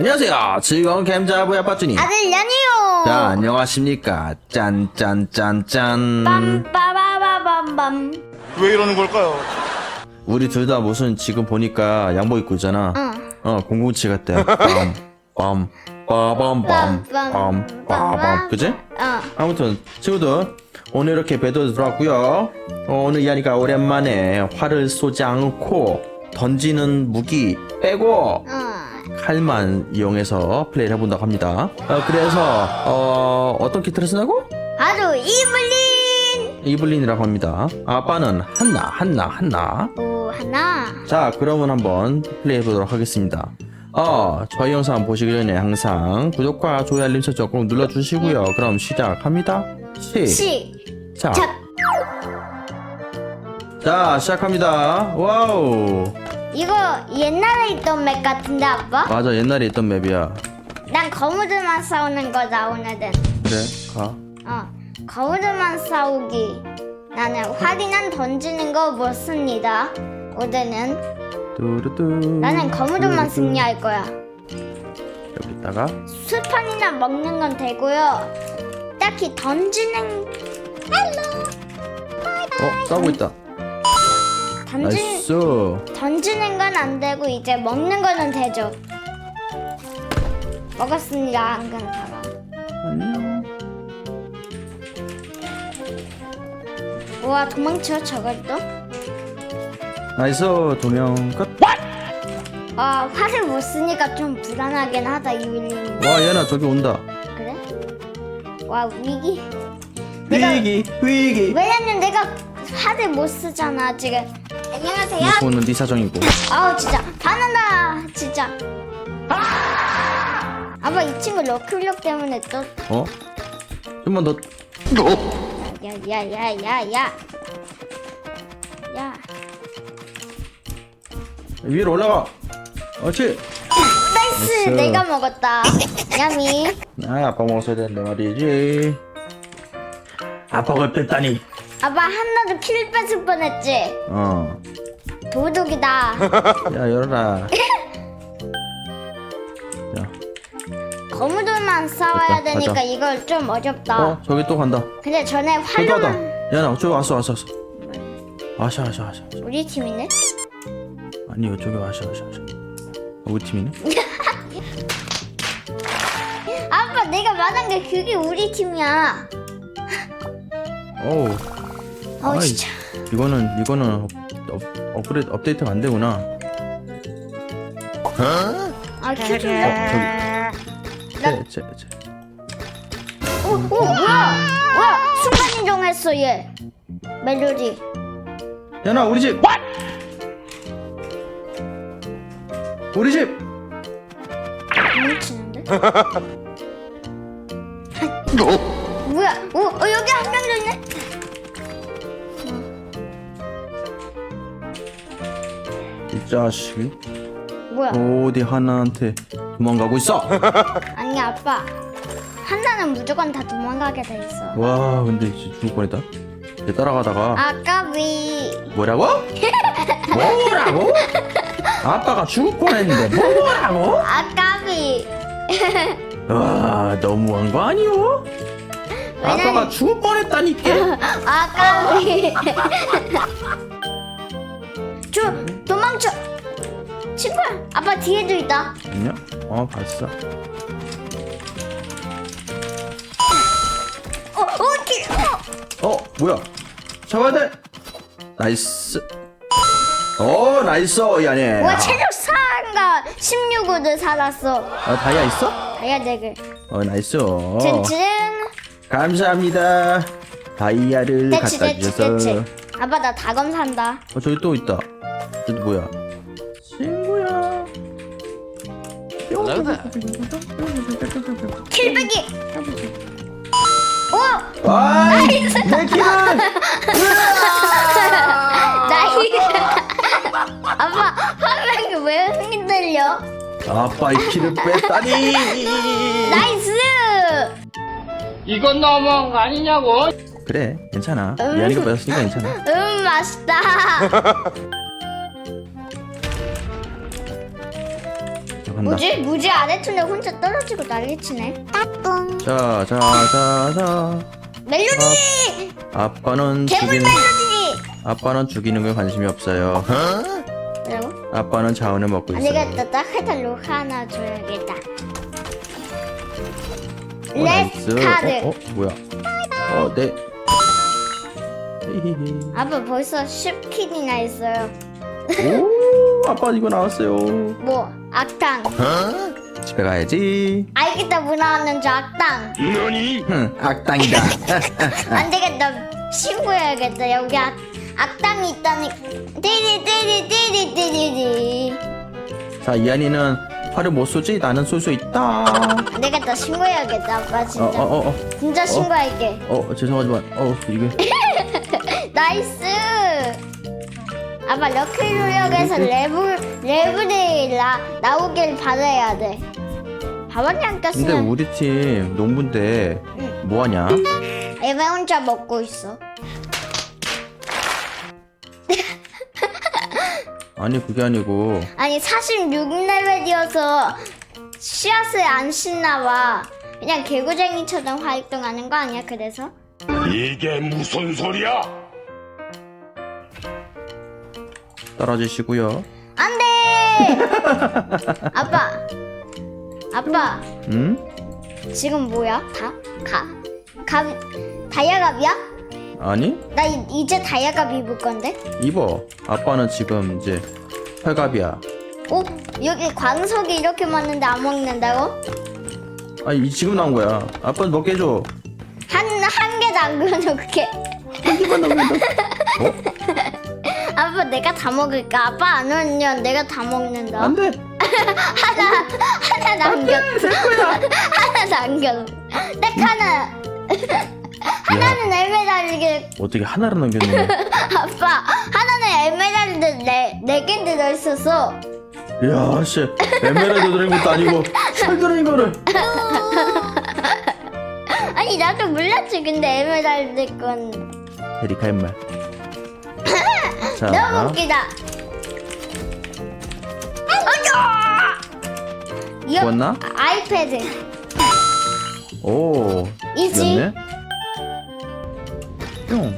안녕하세요. 즐거운 캠자부의 아빠준이. 아들 연이요. 자, 안녕하십니까. 짠, 짠, 짠, 짠. 빰빠바바밤밤. 왜 이러는 걸까요? 우리 둘 다 무슨 지금 보니까 양복 입고 있잖아. 응. 어, 007 같대. 빰, 빰, 빠밤, 빰, 빰, 빠밤. 그지? 어. 아무튼, 친구들. 오늘 이렇게 배도 들어왔고요 어, 오늘 이하니까 오랜만에 활을 쏘지 않고 던지는 무기 빼고 어. 칼만 이용해서 플레이를 해본다고 합니다. 어, 그래서 어, 어떤 키트를 쓰냐고? 바로 이블린. 이블린이라고 합니다. 아빠는 한나, 한나, 한나. 오 하나. 자, 그러면 한번 플레이해 보도록 하겠습니다. 어, 저희 영상 보시기 전에 항상 구독과 좋아요 알림 설정 꼭 눌러주시고요. 그럼 시작합니다. 시, 시작. 자, 자, 시작합니다. 와우. 이거 옛날에 있던 맵 같은데 아빠? 맞아, 옛날에 있던 맵이야. 난 거무들만 싸우는 거다 오늘은. 그래, 가. 어. 거무들만 싸우기. 나는 활이난 던지는 거 못 씁니다. 오늘은 뚜루뚜. 나는 거무들만 뚜루뚜. 승리할 거야. 여기다가 수판이나 먹는 건 되고요. 딱히 던지는 어, 싸우고 있다. 던지는 나이스. 던지는 건 안 되고 이제 먹는 거는 되죠. 먹었습니다. 안간 사람. 안녕. 우와 도망쳐 저것도. 나이스 두명 끝. 아 활을 못 쓰니까 좀 불안하긴 하다 이윌리는. 와 얘나 저기 온다. 그래? 와 위기. 내가 위기 위기. 왜냐면 내가 활을 못 쓰잖아 지금. 안녕하세요. 이거는 네 사정이고. 아우 진짜 화난다 진짜. 아빠 이 친구 러클력 때문에 또 어? 좀만 더. 야야야야야 야 위로 올라가. 그렇지. 나이스 나이스. 내가 먹었다 야미 아 아빠 먹었어야 되는데 말이지. 아빠가 뺐다니. 아빠 한나도 킬 뺏을 뻔했지 어. 도둑이다 야 열어라. 야. 거무돌만 싸워야 됐다, 되니까 가자. 이걸 좀 어렵다 어 저기 또 간다. 근데 전에 저기 가다. 활로만 야나 저기 왔어 왔어 왔어. 와샤 와샤 와샤. 우리 팀이네 저기 와샤 와샤 와샤. 어, 우리 팀이네. 아빠 내가 말한 게 그게 우리 팀이야 어우. 어우 아이, 진짜 이거는 이거는 업, 업, 업 그레이드 업데이트가 안 되구나. 아 킬좀 어 저기. 제, 제, 제. 오, 오 뭐야 뭐야 순간 인정했어 얘 멜로디 야나 우리 집. 우리 집. 뭉치는데? 뭐야? 오, 어, 여기 한명더 있네. 자식이 뭐야? 어디 하나한테 도망가고 있어. 아니 아빠. 한나는 무조건 다 도망가게 돼 있어. 와 근데 진짜 죽을 뻔했다. 얘 따라가다가 아까비. 뭐라고? 뭐라고? 아빠가 죽을 뻔했는데 뭐라고? 아까비. 와 너무한 거 아니오? 아빠가 죽을 뻔했다니까. 아까비. 저 도망쳐. 친구야, 아빠 뒤에도 있다. 안녕? 어 봤어. 어, 어, 길. 어. 어 뭐야? 잡아야 돼. 나이스. 어 나이스 이 안에. 와 체력 4인가 16호도 살았어. 아 다이아 있어? 다이아 덱을. 어 나이스. 짠짠. 감사합니다. 다이아를 대치 갖다 대치 주셔서. 대치. 아빠 나 다검 산다. 어 저기 또 있다. 저기 뭐야? 친구야. 킬백이. 오 아이 내 키는. 나이. 아빠 화면이 왜 흔들려? 아빠 이 키를 뺐다니. 나이스. 이건 너무한 거 아니냐고? 그래 괜찮아. 미안이가 뺐으니까 괜찮아. 음 맛있다. 간다. 뭐지? 무지 아래톤에 혼자 떨어지고 난리치네. 따뚱. 자, 자, 자, 자. 멜로디! 아빠는 괴물 죽이는 멜로디! 아빠는 죽이는 거 관심이 없어요. 뭐라고? 아빠는 자원을 먹고 안 있어요. 되겠다. 딱하달로 하나 줘야겠다. 어, 나이스. 카드. 어, 어, 뭐야? 어, 네. 히히히. 아빠 벌써 10킬이나 있어요. 오, 아빠 이거 나왔어요. 뭐 악당. 집에 가야지. 알겠다. 뭐 나왔는지 악당. 흥, 악당이다. 안 되겠다. 신고해야겠다. 여기 악, 악당이 있다니. 띠리 띠리 띠리 띠리리. 자, 이한이는 활을 못 쏘지? 나는 쏠 수 있다. 안 되겠다. 신고해야겠다. 아빠 어, 진짜. 어, 어, 어, 진짜 신고할게. 어, 죄송하지만, 어, 이게. 나이스. 아빠 럭키로역에서 레벨 레벨이 나 나오길 받아야 돼. 밥원이 안 근데 꼈으면 우리 팀 농부인데 응. 뭐 하냐? 애매 혼자 먹고 있어. 아니 그게 아니고 아니 46레벨이어서 씨앗을 안 신나 봐. 그냥 개구쟁이처럼 활동하는 거 아니야? 그래서? 이게 무슨 소리야? 떨어지시고요. 안 돼! 아빠. 아빠. 응? 지금 뭐야? 다? 가? 가 다이아갑이야? 아니 나 이, 이제 다이아갑 입을 건데? 입어. 아빠는 지금 이제 활갑이야. 어? 여기 광석이 이렇게 많은데 안 먹는다고? 아니 이- 지금 나온 거야. 아빠는 먹게 해줘. 한, 한 개도 안 그려놓게. 이만 나오면 어? 내가 다 먹을까? 아빠 안 오면 내가 다 먹는다. 안 돼. 하나, 하나 남겨. 하나 남겨. 딱 하나. 하나는 에메랄드, 어떻게 하나를 남겼냐? 아빠. 하나는 에메랄드 네, 네 개 들어 있어서. 야, 씨, 에메랄드 들은 것도 아니고 철 들은 거를. 아니, 나도 몰랐지. 근데 에메랄드 건. 에리카 엠 말. 너무 자, 웃기다. 어쩌! 이거 구웠나? 아이패드. 오, 이지? 이겼네. 뿅.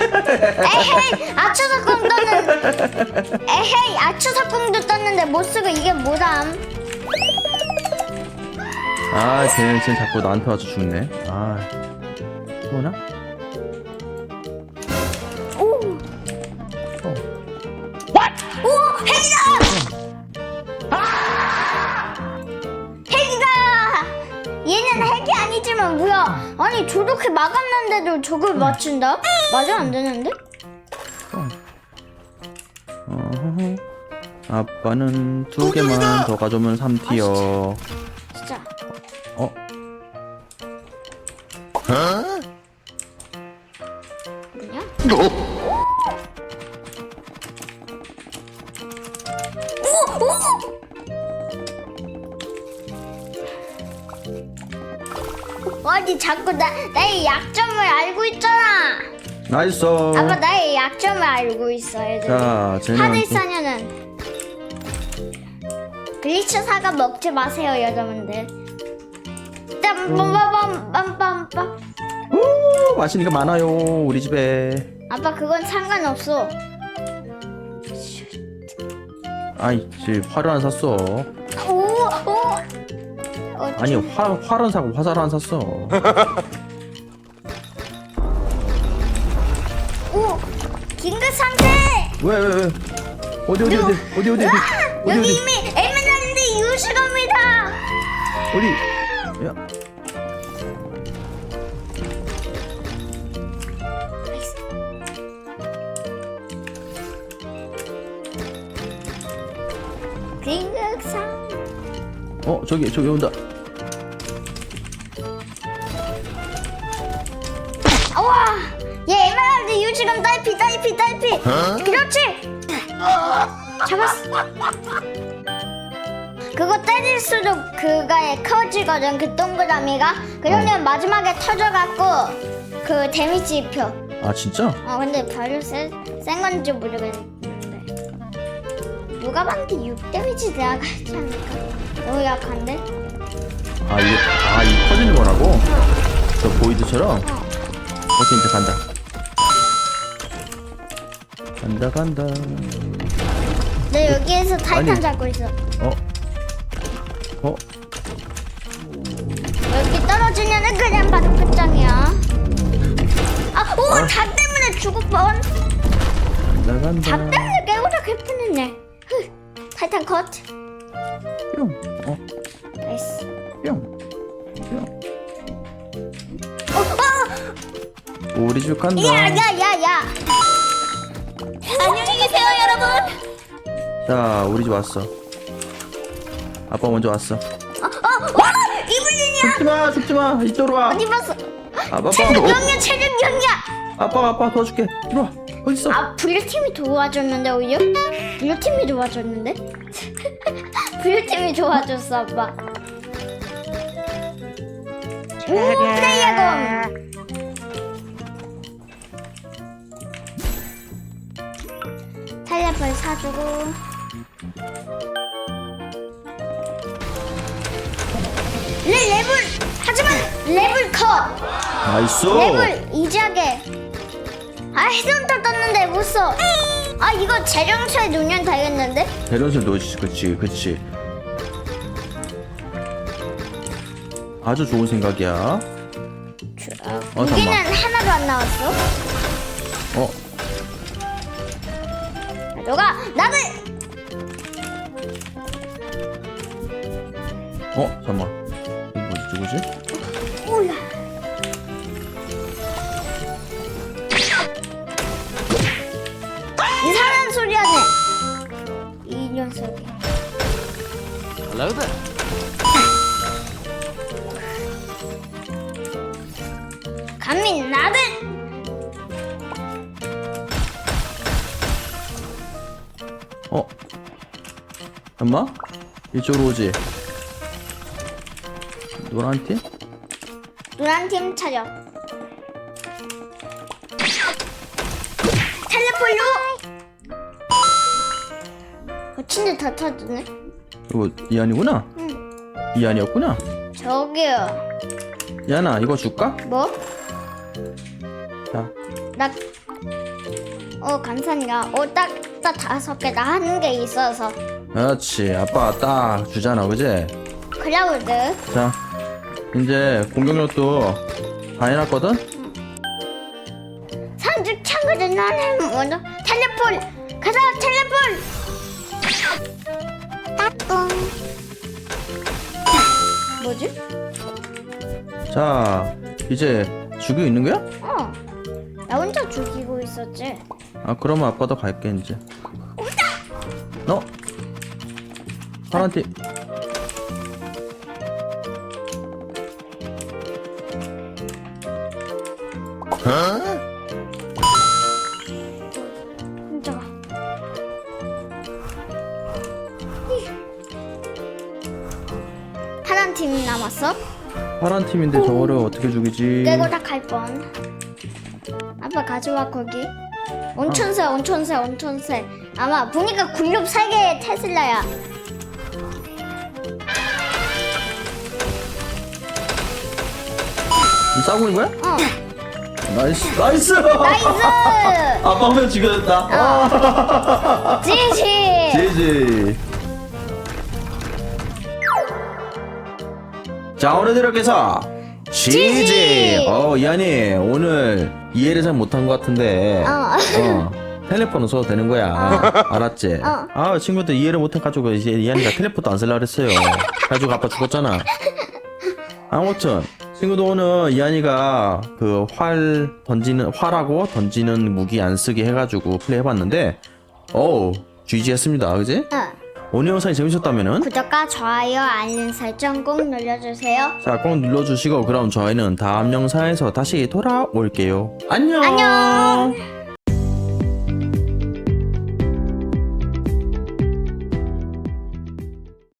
에헤이 아추사콩 떴는 에헤이 아추사콩도 떴는데 못 쓰고 이게 뭐람? 아, 쟤는 쟤 자꾸 나한테 와서 죽네. 아, 뭐나? 뭐야? 아니 저렇게 막았는데도 저걸 맞춘다? 맞아 안 되는데? 어허허. 아빠는 두 개만 더 가져오면 3티어. 진짜. 어? 자꾸 나 나의 약점을 알고 있잖아. 나이스. 아빠 나의 약점을 알고 있어 얘들. 자, 쟤는 하늘 사녀는 글리처 사과 먹지 마세요 여러분들. 빰빰빰빰빰빰. 오, 맛있는 게 많아요. 우리 집에. 아빠 그건 상관없어. 아이, 쟤 활을 안 샀어. 오 오. 어, 아니, 화, 활은 사고 화살 안 샀어. 오 긴급 상태. 왜, 왜, 왜? 어디, 어디, 어디, 어디, 어디, 어디, 아, 어디, 여기 어디, 이미 에메랄드 유시겁니다. 어디? 야, 긴급 상. 어, 저기, 저기 온다. 잡았어. 그거 때릴수록 그거에 커지거든 그 동그라미가. 그러면 마지막에 터져갖고 그 데미지 입혀. 아, 진짜? 어 근데 별로 센, 센 건지 모르겠는데. 누가 봐도 6 데미지 나가지 않을까? 너무 약한데? 아 이게 아이 커지는 거라고? 저 보이드처럼? 오케이 이제 간다 간다 간다 내 여기에서 타이탄 아니. 잡고 있어. 어? 어? 여기 떨어지면은 그냥 바로 끝장이야. 아, 오, 어? 다 때문에 죽을 뻔. 간다 다 때문에 깨우다 개판했네. 흐, 타이탄 컷. 뿅 어? 나이스. 뿅 뿅. 어, 어, 우리 집 간다 야, 야, 야, 야. 안녕히 계세요, 여러분. 자 우리 집 왔어 아빠 먼저 왔어 어, 어, 와, 이블린이야. 죽지 마 죽지 마 이쪽으로 와 어디 봤어? 아빠 체력 아빠 영이야, 체력 영이야. 아빠 아빠 도와줄게 이리 와 어디 있어 아, 블루 팀이 도와줬는데 오히려? 블루 팀이 도와줬는데? 블루 팀이 도와줬어, 아빠. 오, 플레이어건. 탈레폰 사주고. 레 레벨 하지만 레벨 컷. 나이스. 랩을 이지하게. 아 해전도 떴는데 못 써. 아 이거 재령차에 놓으면 되겠는데? 대련술 넣지 그치 그치. 아주 좋은 생각이야. 어, 여기는 잠깐만. 하나도 안 나왔어. 어? 너가 나를 어 잠깐만. 이거 뭐지? 몰라. 이상한 소리 하네. 이 녀석이 Hello there. 감히 나를 어? 엄마? 이쪽으로 오지 노란 팀? 노란 팀 차려 텔레폴로! 어, 침대 다 타주네? 이거 이안이구나? 응. 이안이었구나? 저기요. 이안아 이거 줄까? 뭐? 자. 나, 어, 감사합니다. 어, 딱, 딱 다섯 개, 나 하는 게 있어서. 그렇지. 아빠 딱 주잖아 그지? 클라우드. 자 이제 공격력도 다 해놨거든 산책 참거든, 나는 먼저. 텔레폴! 가자, 텔레폴! 따뚱. 뭐지? 자 이제 죽이고 있는 거야? 어. 나 혼자 죽이고 있었지. 아 그러면 아빠도 갈게 이제 너 파란 팀 혼자가. 파란 팀이 남았어? 파란 팀인데 저거를 어떻게 죽이지 깨고 다갈 뻔. 아빠 가져와 거기. 온천새 온천새 온천새. 아마 보니까 굴룹 3개의 테슬라야. 싸우고 있는 거야? 어. 나이스 나이스 나이스. 아빠 한명 죽여줬다 지지. 지지 자 오늘 이렇게해서 지지 지지! 어 이한이 오늘 이해를 잘 못한 것 같은데 어. 어, 텔레폰은 써도 되는 거야 알았지? 어. 아 친구들 이해를 못해가지고 이제 이한이가 텔레폰도 안 쓸라 그랬어요 가지고 아빠 죽었잖아 아무튼 친구도 오늘 이한이가 그 활 던지는 활하고 던지는 무기 안 쓰게 해가지고 플레이해봤는데 어우 GG했습니다 그지? 어. 오늘 영상이 재밌었다면은 구독과 좋아요 알림 설정 꼭 눌러주세요. 자 꼭 눌러주시고 그럼 저희는 다음 영상에서 다시 돌아올게요 안녕 안녕.